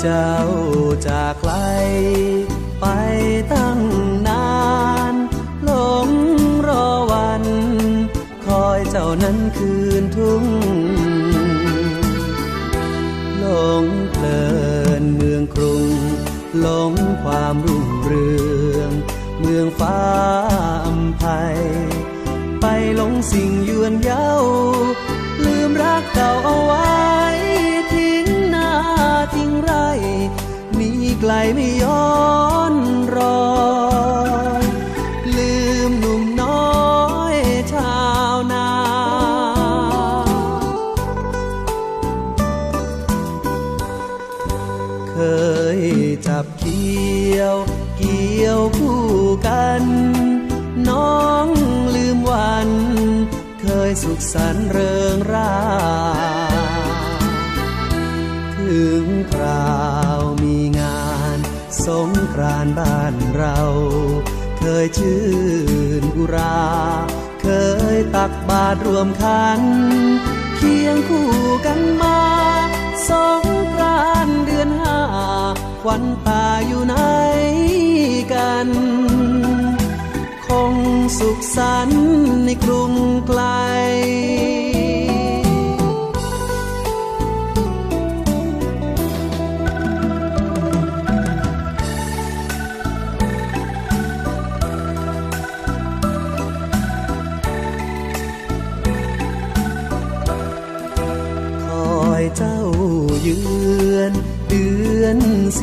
เจ้าจากไกลไปตั้งนานหลงรอวัน คอยเจ้านั้นคืนทุ่งหลงเพลินเมืองกรุงหลงความรุ่งเรือง เมืองฟ้าอำไพไปหลงสิ่งยวนเย้าลืมรักเก่าเอาไว้ ไกลไม่ย้อนรอยลืมหนุ่มน้อยชาวนา เคยจับเกี่ยว เกี่ยวคู่กัน น้องลืมวัน เคยสุขสันต์เริงราถึงครา สงกรานบ้านเรา เคยชื่นอุรา เคยตักบาตรรวมขัน เคียงคู่กันมาสงกรานเดือนห้าควันตาอยู่ไหนกัน คงสุขสันต์ในกรุงกลค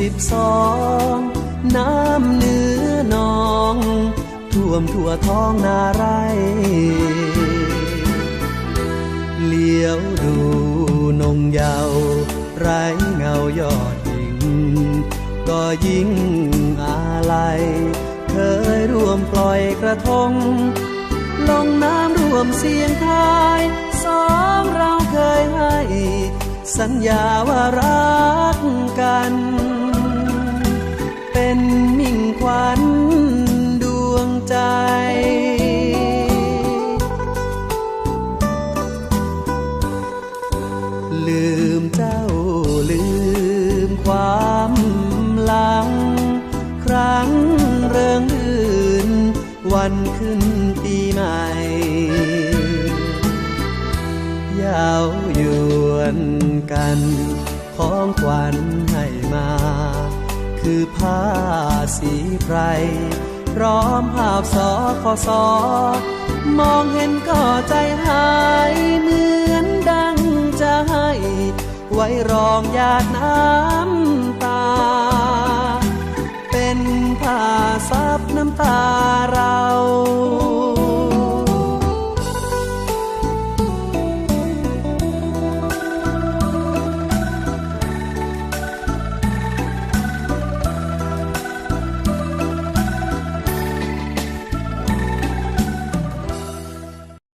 สิบสองน้ำเนื้อนอง ท่วมทั่วท้องนาไร เลี้ยวดูนงเยาวไร้เงายอดหญิง ก็ยิ่งอาลัย เคยร่วมปล่อยกระทง ลงน้ำร่วมเสียงทายสองเราเคยให้สัญญาว่ารักกัน ใจ ลืมเจ้าลืมความหลัง ครั้งเริงรื่นวันขึ้นปีใหม่ยาวยวนกัน ของขวัญให้มา คือผ้าสีไพรพร้อมภาพสอขอสอมองเห็นก็ใจหายเหมือนดังจะให้ไว้รองหยาดน้ำตา เป็นผ้าซับน้ำตาเรา